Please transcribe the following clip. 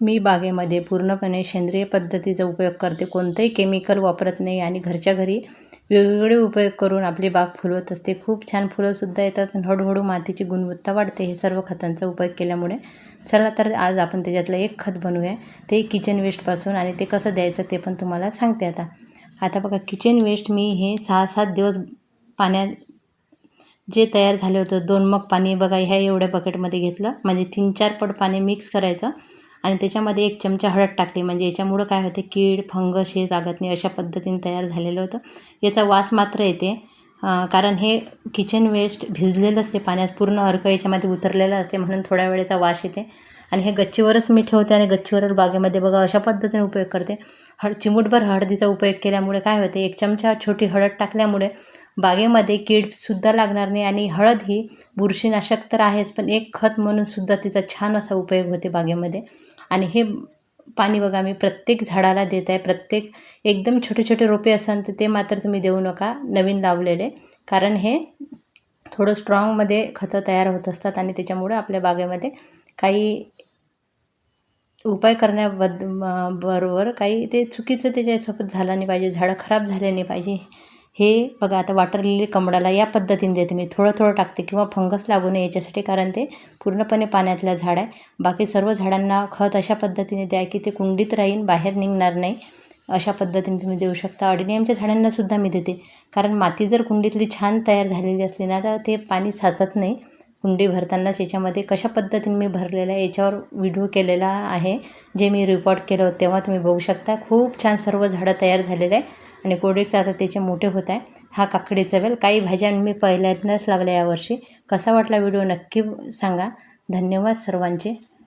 मी बागेमध्ये पूर्णपणे सेंद्रिय पद्धतीचा उपयोग करते. कोणतंही केमिकल वापरत नाही आणि घरच्या घरी वेगवेगळे उपयोग करून आपली बाग फुलवत असते. खूप छान फुलंसुद्धा येतात आणि हळूहळू मातीची गुणवत्ता वाढते. हे सर्व खतांचा उपयोग केल्यामुळे. चला तर आज आपण त्याच्यातलं एक खत बनवूया. ते किचन वेस्टपासून आणि ते कसं द्यायचं ते पण तुम्हाला सांगते आता. आता बघा किचन वेस्ट मी हे सहा सात दिवस पाण्यात जे तयार झालं होतं दोन मग पाणी बघा ह्या एवढ्या बकेटमध्ये घेतलं. म्हणजे तीन चार पट पाणी मिक्स करायचं. आणि त्याच्यामध्ये एक चमचा हळद टाकली. म्हणजे याच्यामुळं काय होते कीड फंगस हे लागत नाही अशा पद्धतीने तयार झालेलं होतं. याचा वास मात्र येते. कारण हे किचन वेस्ट भिजलेलं असते पाण्यात पूर्ण अर्क याच्यामध्ये उतरलेलं असते म्हणून थोड्या वेळेचा वास येते. आणि हे गच्चीवरच मी ठेवते आणि गच्चीवरच बागेमध्ये बघा अशा पद्धतीने उपयोग करते. हळ चिमूटभर हळदीचा उपयोग केल्यामुळे काय होते एक चमचा छोटी हळद टाकल्यामुळे बागेमध्ये कीडसुद्धा लागणार नाही आणि हळद ही बुरशीनाशक तर आहेच पण एक खत म्हणून सुद्धा तिचा छान असा उपयोग होते बागेमध्ये. आणि हे पाणी बघा मी प्रत्येक झाडाला देत आहे. प्रत्येक एकदम छोटे छोटे रोपे असाल तर ते मात्र तुम्ही देऊ नका नवीन लावलेले. कारण हे थोडं स्ट्रॉंगमध्ये खतं तयार होत असतात आणि त्याच्यामुळं आपल्या बागेमध्ये काही उपाय करण्याबद्द बरोबर काही ते चुकीचं त्याच्यासोबत झालं नाही पाहिजे झाडं खराब झाले नाही पाहिजे. हे बघा आता वाटरलेले कमळाला या पद्धतीने देते मी. थोडं थोडं टाकते किंवा फंगस लागू नये याच्यासाठी कारण ते पूर्णपणे पाण्यातलं झाड आहे. बाकी सर्व झाडांना खत अशा पद्धतीने द्या की ते कुंडीत राहीन बाहेर निघणार नाही. अशा पद्धतीने तुम्ही देऊ शकता. अडिनियमच्या झाडांनासुद्धा मी देते. कारण माती जर कुंडीतली छान तयार झालेली असली ना तर ते पाणी साचत नाही. कुंडी भरतानाच याच्यामध्ये कशा पद्धतीने मी भरलेलं आहे याच्यावर व्हिडिओ केलेला आहे. जे मी रिपोर्ट केलं तेव्हा तुम्ही बघू शकता. खूप छान सर्व झाडं तयार झालेलं आहे. आणि कोडेक्स आता त्याचे मोठे होत आहे. हा काकडीचा वेल काही भाज्या मी पहिल्यांदाच लावल्या यावर्षी. कसा वाटला व्हिडिओ नक्की सांगा. धन्यवाद सर्वांचे.